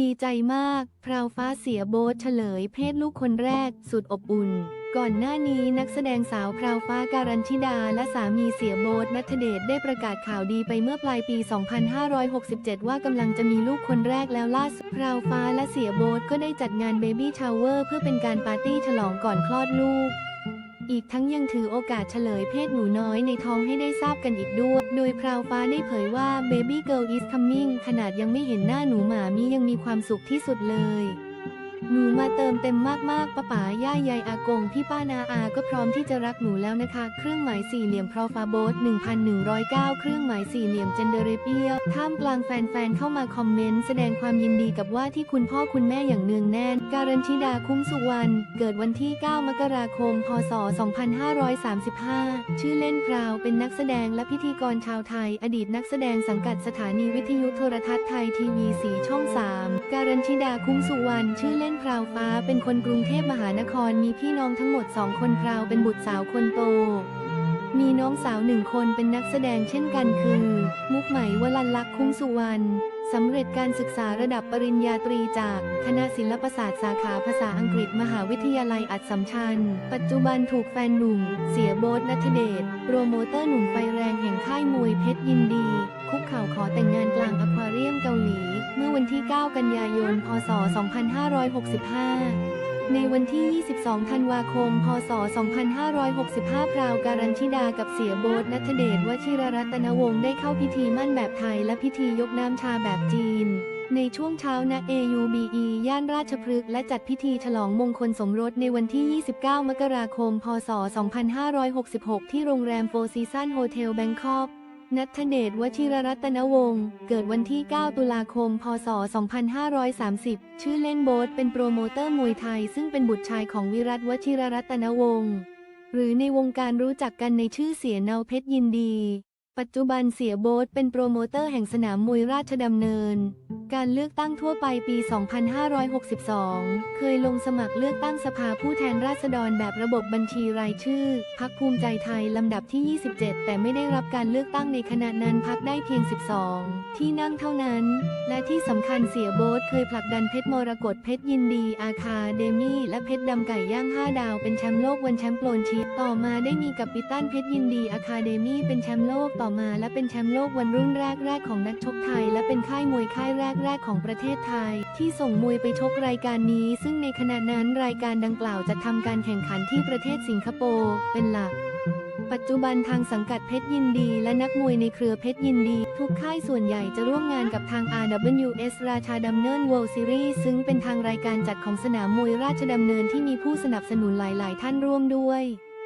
ดีใจมาก พราวฟ้าเสียโบ๊ทเฉลยเพศลูกคนแรก สุดอบอุ่น ก่อนหน้านี้นักแสดงสาวพราวฟ้าการันชิดา และสามีเสียโบ๊ทนัทเดชได้ประกาศข่าวดีไปเมื่อปลายปี 2567 ว่ากำลังจะมีลูกคนแรกแล้วล่าสุดพราวฟ้าและเสียโบ๊ทก็ได้จัดงานเบบี้ชาวเวอร์เพื่อเป็นการปาร์ตี้ฉลองก่อนคลอดลูก อีกทั้งยังถือโอกาสเฉลยเพศหนูน้อยในท้องให้ได้ทราบกันอีกด้วย โดยพราวฟ้าได้เผยว่า Baby Girl is coming ขนาดยังไม่เห็นหน้าหนูหมามียังมีความสุขที่สุดเลย หนูมาเติมเต็มมากๆป้าป๋าย่ายายอากง พี่ป้านาอาก็พร้อมที่จะรักหนูแล้วนะคะ เครื่องหมายสี่เหลี่ยมพรอฟาโบส1109 เครื่องหมายสี่เหลี่ยมเจนเดเรเปียท่ามกลางแฟนๆ เข้ามาคอมเมนต์แสดงความยินดีกับว่าที่คุณพ่อคุณแม่อย่างเนืองแน่น การันชิดาคุ้มสุวรรณ เกิดวันที่ 9 มกราคม พศ 2535 ชื่อเล่นพราว เป็นนักแสดงและพิธีกรชาวไทย อดีตนักแสดงสังกัดสถานีวิทยุโทรทัศน์ไทยทีวีสีช่อง 3 การันชิดาคุ้มสุวรรณชื่อเล่นพราวฟ้าเป็นคนกรุงเทพมหานครมีพี่น้องทั้งหมด2คนพราวเป็นบุตรสาวคนโต มีน้องสาวหนึ่งคนเป็นนักแสดงเช่นกันคือ มุกไหมวลันลักษ์คุ้มสุวรรณสำเร็จการศึกษาระดับปริญญาตรีจากคณะศิลปศาสตร์สาขาภาษาอังกฤษมหาวิทยาลัยอัดสัมชัญ ปัจจุบันถูกแฟนหนุ่ม เสียโบ๊ทนัทเดช โปรโมเตอร์หนุ่มไฟแรงแห่งค่ายมวยเพชรยินดี คุกเข่าขอแต่งงานกล วันที่ 9 กันยายน พศ 2565 ในวันที่ 22 ธันวาคม พศ 2565 พราวการันชิดากับเสียโบ๊ทนัทเดชวชิรรัตนวงศ์ได้เข้าพิธีมั่นแบบไทยและพิธียกน้ำชาแบบจีนในช่วงเช้าณ AUBE ย่านราชพฤกษ์และจัดพิธีฉลองมงคลสมรสในวันที่ 29 มกราคม พศ 2566 ที่โรงแรมโฟซีซันโฮเทลแบงคอก นัทเดชวชิรรัตนวงศ์ เกิดวันที่ 9 ตุลาคม พศ 2530 ชื่อเล่นโบ๊ทเป็นโปรโมเตอร์มวยไทย ซึ่งเป็นบุตรชายของวิรัตวชิรรัตนวงศ์ หรือในวงการรู้จักกันในชื่อเสียเนาเพชรยินดี ปัจจุบันเสียโบ๊ทเป็นโปรโมเตอร์แห่งสนามมวยราชดำเนิน การเลือกตั้งทั่วไปปี 2562 เคยลงสมัครเลือกตั้งสภาผู้แทนราษฎรแบบระบบบัญชีรายชื่อ พักภูมิใจไทยลำดับที่ 27 แต่ไม่ได้รับการเลือกตั้งในขณะนั้นพักได้เพียง 12 ที่นั่งเท่านั้น และที่สำคัญเสียโบ๊ทเคยผลักดันเพชรมรกตเพชรยินดี อาคาเดมี่และเพชรดำไก่ย่าง 5 ดาวเป็นแชมป์โลกวันแชมป์โปรนชีพต่อมาได้มีกับปิตันเพชรยินดีอาคาเดมี่เป็นแชมป์โลกต่อมาและเป็นแชมป์โลกวันรุ่นแรกๆของนักชกไทย และเป็นค่ายมวยค่ายแรกๆของประเทศไทย ที่ส่งมวยไปชกรายการนี้ ซึ่งในขณะนั้นรายการดังกล่าวจะทำการแข่งขันที่ประเทศสิงคโปร์เป็นหลักปัจจุบันทางสังกัดเพชรยินดีและนักมวยในเครือเพชรยินดี ทุกค่ายส่วนใหญ่จะร่วมงานกับทาง RWS ราชาดำเนิน World Series ซึ่งเป็นทางรายการจัดของสนามมวยราชดำเนินที่มีผู้สนับสนุนหลาย ๆ ท่านร่วมด้วย